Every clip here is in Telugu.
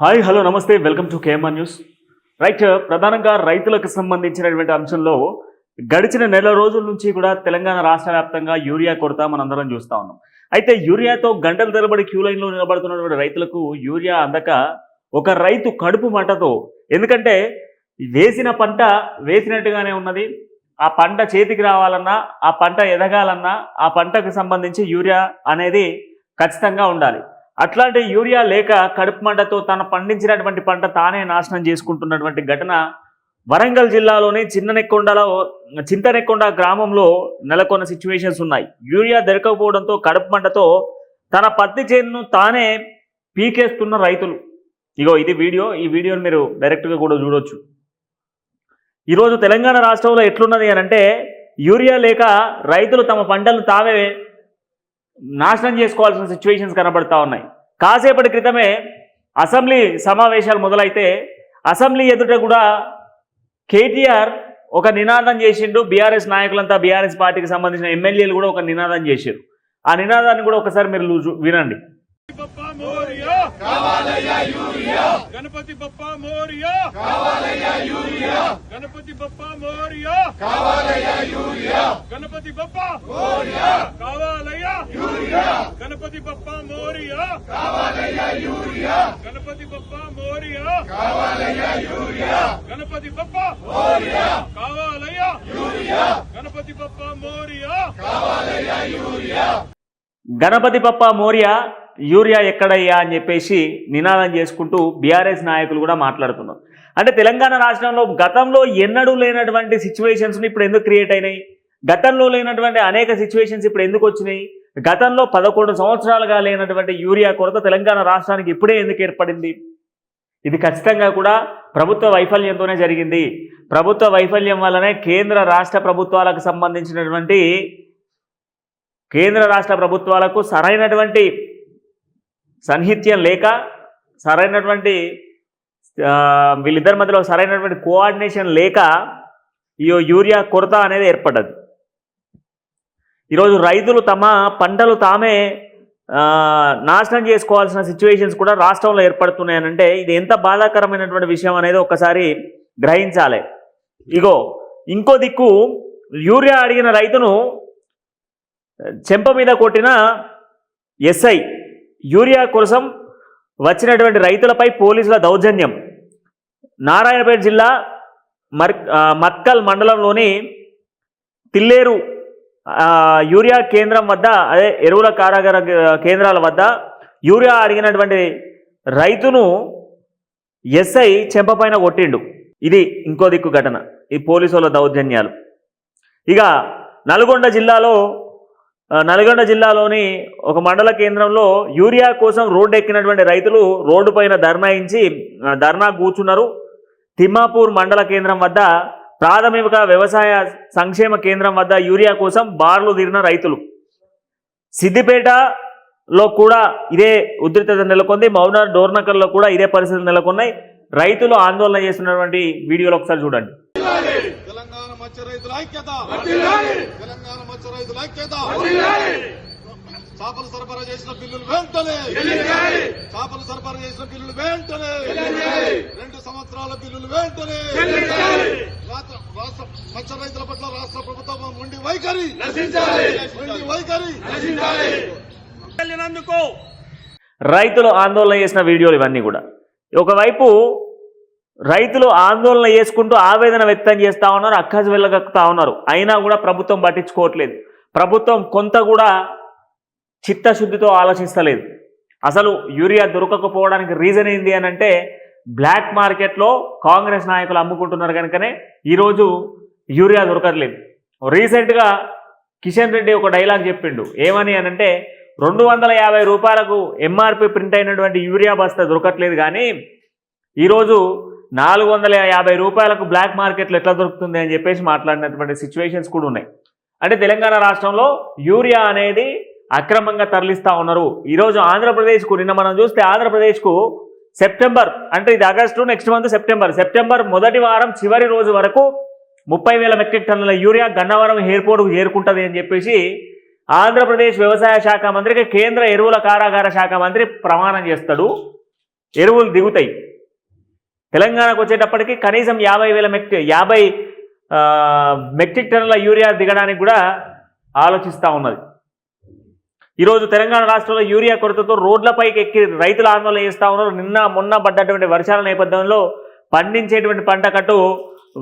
హాయ్ హలో నమస్తే welcome to KMR news. Right ప్రధానంగా రైతులకు సంబంధించినటువంటి అంశంలో గడిచిన నెల రోజుల నుంచి కూడా తెలంగాణ రాష్ట్ర వ్యాప్తంగా యూరియా కొరత మనందరం చూస్తూ ఉన్నాం. అయితే యూరియాతో గంటల తరబడి క్యూ లైన్లో నిలబడుతున్నటువంటి రైతులకు యూరియా అందక ఒక రైతు కడుపు మంటతో ఎందుకంటే వేసిన పంట వేసినట్టుగానే ఉన్నది. ఆ పంట చేతికి రావాలన్నా ఆ పంట ఎదగాలన్నా ఆ పంటకు సంబంధించి యూరియా అనేది ఖచ్చితంగా ఉండాలి. అట్లాంటి యూరియా లేక కడుపు మంటతో తను పండించినటువంటి పంట తానే నాశనం చేసుకుంటున్నటువంటి ఘటన వరంగల్ జిల్లాలోని చిన్ననెక్కొండలో చింతనెక్కొండ గ్రామంలో నెలకొన్న సిచ్యువేషన్స్ ఉన్నాయి. యూరియా దొరకకపోవడంతో కడుపు మంటతో తన పత్తి చేనును తానే పీకేస్తున్న రైతులు. ఇగో ఇది వీడియో. ఈ వీడియోని మీరు డైరెక్ట్గా కూడా చూడొచ్చు. ఈరోజు తెలంగాణ రాష్ట్రంలో ఎట్లున్నది అని అంటే యూరియా లేక రైతులు తమ పంటలు తావే నాశనం చేసుకోవాల్సిన సిచ్యువేషన్స్ కనబడతా ఉన్నాయి. కాసేపటి క్రితమే అసెంబ్లీ సమావేశాలు మొదలైతే అసెంబ్లీ ఎదుట కూడా కేటీఆర్ ఒక నినాదం చేసిండు బీఆర్ఎస్ నాయకులంతా బీఆర్ఎస్ పార్టీకి సంబంధించిన ఎమ్మెల్యేలు కూడా ఒక నినాదం చేశారు ఆ నినాదాన్ని కూడా ఒకసారి మీరు లూ- వినండి. గణపతి బప్ప మోరియా. కావాలయ్యా యూరియా. గణపతి బప్ప మోరియా. కావాలయ్యా యూరియా. గణపతి బప్ప మోరియా. కావాలయ్యా యూరియా. గణపతి బప్ప మోరియా. కావాలయ్యా యూరియా. గణపతి బప్ప మోరియా. కావాలయ్యా యూరియా. గణపతి బప్ప గణపతి బప్ప గణపతి బప్ప మోరియా యూరియా ఎక్కడయ్యా అని చెప్పేసి నినాదం చేసుకుంటూ బీఆర్ఎస్ నాయకులు కూడా మాట్లాడుతున్నారు. అంటే తెలంగాణ రాష్ట్రంలో గతంలో ఎన్నడూ లేనటువంటి సిచ్యువేషన్స్ని ఇప్పుడు ఎందుకు క్రియేట్ అయినాయి? గతంలో లేనటువంటి అనేక సిచ్యువేషన్స్ ఇప్పుడు ఎందుకు వచ్చినాయి? గతంలో పదకొండు సంవత్సరాలుగా లేనటువంటి యూరియా కొరత తెలంగాణ రాష్ట్రానికి ఇప్పుడే ఎందుకు ఏర్పడింది? ఇది ఖచ్చితంగా కూడా ప్రభుత్వ వైఫల్యంతోనే జరిగింది. ప్రభుత్వ వైఫల్యం వల్లనే కేంద్ర రాష్ట్ర ప్రభుత్వాలకు సంబంధించినటువంటి కేంద్ర రాష్ట్ర ప్రభుత్వాలకు సరైనటువంటి సన్నిహిత్యం లేక సరైనటువంటి వీళ్ళిద్దరి మధ్యలో సరైనటువంటి కోఆర్డినేషన్ లేక ఈ యూరియా కొరత అనేది ఏర్పడ్డది. ఈరోజు రైతులు తమ పంటలు తామే నాశనం చేసుకోవాల్సిన సిచ్యువేషన్స్ కూడా రాష్ట్రంలో ఏర్పడుతున్నాయనంటే ఇది ఎంత బాధాకరమైనటువంటి విషయం అనేది ఒక్కసారి గ్రహించాలి. ఇగో ఇంకో దిక్కు యూరియా అడిగిన రైతును చెంప మీద కొట్టిన ఎస్ఐ యూరియా కోసం వచ్చినటువంటి రైతులపై పోలీసుల దౌర్జన్యం. నారాయణపేట జిల్లా మర్ మత్కల్ మండలంలోని తిల్లేరు యూరియా కేంద్రం వద్ద అదే ఎరువుల కారాగార కేంద్రాల వద్ద యూరియా అడిగినటువంటి రైతును ఎస్ఐ చెంపపైన కొట్టిండు. ఇది ఇంకో దిక్కు ఘటన. ఈ పోలీసుల దౌర్జన్యాలు. ఇక నల్గొండ జిల్లాలో నల్గొండ జిల్లాలోని ఒక మండల కేంద్రంలో యూరియా కోసం రోడ్డు ఎక్కినటువంటి రైతులు రోడ్డు పైన ధర్నాయించి ధర్నా కూర్చున్నారు. తిమ్మాపూర్ మండల కేంద్రం వద్ద ప్రాథమిక వ్యవసాయ సంక్షేమ కేంద్రం వద్ద యూరియా కోసం బార్లు తీరిన రైతులు. సిద్దిపేటలో కూడా ఇదే ఉధృతత నెలకొంది మౌన డోర్నకల్లో కూడా ఇదే పరిస్థితులు నెలకొన్నాయి. రైతులు ఆందోళన చేస్తున్నటువంటి వీడియోలు ఒకసారి చూడండి. మత్స్య రైతుల ఐక్యత. తెలంగాణ మత్స్య రైతుల ఐక్యత. చేపలు సరఫరా చేసిన బిల్లులు వెంటనే. చేపలు సరఫరా చేసిన బిల్లులు వెంటనే. రెండు సంవత్సరాల బిల్లులు వెంటనే. రాష్ట్ర మత్స్య రైతుల పట్ల రాష్ట్ర ప్రభుత్వం ఉండి వైఖరి. ఉండి వైఖరి. రైతులు ఆందోళన చేసిన వీడియోలు ఇవన్నీ కూడా. ఒకవైపు రైతులు ఆందోళన చేసుకుంటూ ఆవేదన వ్యక్తం చేస్తూ ఉన్నారు అక్కజ వెళ్ళగక్కుతా ఉన్నారు. అయినా కూడా ప్రభుత్వం పట్టించుకోవట్లేదు. ప్రభుత్వం కొంత కూడా చిత్తశుద్ధితో ఆలోచిస్తలేదు. అసలు యూరియా దొరకకపోవడానికి రీజన్ ఏంది అని అంటే బ్లాక్ మార్కెట్లో కాంగ్రెస్ నాయకులు అమ్ముకుంటున్నారు కనుకనే ఈరోజు యూరియా దొరకట్లేదు. రీసెంట్గా కిషన్ రెడ్డి ఒక డైలాగ్ చెప్పిండు. ఏమని అని అంటే రెండు వందల యాభై రూపాయలకు ఎంఆర్పి ప్రింట్ అయినటువంటి యూరియా బస్తా దొరకట్లేదు కానీ ఈరోజు నాలుగు వందల యాభై రూపాయలకు బ్లాక్ మార్కెట్లో ఎట్లా దొరుకుతుంది అని చెప్పేసి మాట్లాడినటువంటి సిచ్యువేషన్స్ కూడా ఉన్నాయి. అంటే తెలంగాణ రాష్ట్రంలో యూరియా అనేది అక్రమంగా తరలిస్తూ ఉన్నారు. ఈరోజు ఆంధ్రప్రదేశ్కు నిన్న మనం చూస్తే ఆంధ్రప్రదేశ్కు సెప్టెంబర్ అంటే ఇది August next month September. September మొదటి వారం చివరి రోజు వరకు ముప్పై వేల మెట్రిక్ టన్నుల యూరియా గన్నవరం ఎయిర్పోర్ట్కు చేరుకుంటుంది అని చెప్పేసి ఆంధ్రప్రదేశ్ వ్యవసాయ శాఖ మంత్రికి కేంద్ర ఎరువుల కారాగార శాఖ మంత్రి ప్రమాణం చేస్తాడు. ఎరువులు దిగుతాయి. తెలంగాణకు వచ్చేటప్పటికి కనీసం యాభై వేల మెట్రి యాభై మెట్రిక్ టన్నుల యూరియా దిగడానికి కూడా ఆలోచిస్తూ ఉన్నది. ఈరోజు తెలంగాణ రాష్ట్రంలో యూరియా కొరతతో రోడ్లపైకి ఎక్కి రైతులు ఆందోళన చేస్తూ ఉన్నారు. నిన్న మొన్న పడ్డటువంటి వర్షాల నేపథ్యంలో పండించేటువంటి పంట కట్టు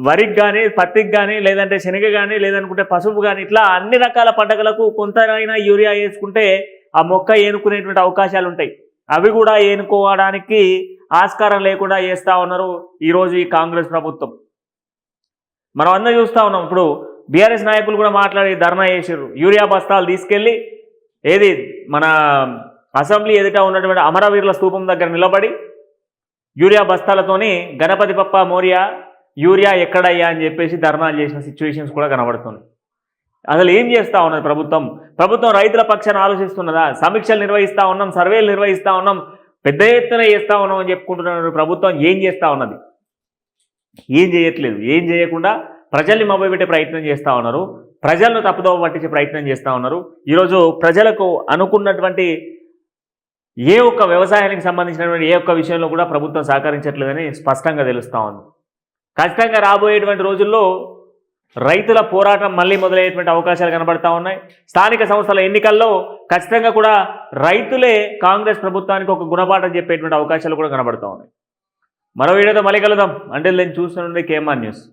వరికి కానీ పత్తికి కానీ లేదంటే శనగ కానీ లేదనుకుంటే పసుపు కానీ ఇట్లా అన్ని రకాల పంటలకు కొంతైనా యూరియా వేసుకుంటే ఆ మొక్క ఏనుకునేటువంటి అవకాశాలు ఉంటాయి అవి కూడా ఏనుకోవడానికి ఆస్కారం లేకుండా చేస్తూ ఉన్నారు ఈరోజు ఈ కాంగ్రెస్ ప్రభుత్వం. మనం అందరం చూస్తూ ఉన్నాం. ఇప్పుడు బీఆర్ఎస్ నాయకులు కూడా మాట్లాడి ధర్నా చేశారు యూరియా బస్తాలు తీసుకెళ్ళి ఏది మన అసెంబ్లీ ఎదుట ఉన్నటువంటి అమరవీరుల స్థూపం దగ్గర నిలబడి యూరియా బస్తాలతోని గణపతి పప్ప మోరియా యూరియా ఎక్కడయ్యా అని చెప్పేసి ధర్నాలు చేసిన సిచ్యువేషన్స్ కూడా కనబడుతుంది అసలు ఏం చేస్తా ఉన్నది ప్రభుత్వం? ప్రభుత్వం రైతుల పక్షాన్ని ఆలోచిస్తున్నదా? సమీక్షలు నిర్వహిస్తా ఉన్నాం సర్వేలు నిర్వహిస్తా ఉన్నాం పెద్ద ఎత్తున చేస్తా ఉన్నాం అని చెప్పుకుంటున్నారు ప్రభుత్వం. ఏం చేస్తా ఉన్నది? ఏం చేయట్లేదు. ఏం చేయకుండా ప్రజల్ని మభ్యపెట్టే ప్రయత్నం చేస్తూ ఉన్నారు. ప్రజలను తప్పుదోవ పట్టించే ప్రయత్నం చేస్తూ ఉన్నారు. ఈరోజు ప్రజలకు అనుకున్నటువంటి ఏ ఒక్క వ్యవసాయానికి సంబంధించినటువంటి ఏ ఒక్క విషయంలో కూడా ప్రభుత్వం సహకరించట్లేదని స్పష్టంగా తెలుస్తూ ఉంది. ఖచ్చితంగా రాబోయేటువంటి రోజుల్లో రైతుల పోరాటం మళ్ళీ మొదలయ్యేటువంటి అవకాశాలు కనబడతా ఉన్నాయి. స్థానిక సంస్థల ఎన్నికల్లో ఖచ్చితంగా కూడా రైతులే కాంగ్రెస్ ప్రభుత్వానికి ఒక గుణపాఠం చెప్పేటువంటి అవకాశాలు కూడా కనబడతా ఉన్నాయి. మరో వీడియోతో మళ్ళీ కలుద్దాం. అంటే నేను చూస్తుండే కేఎంఆర్ న్యూస్.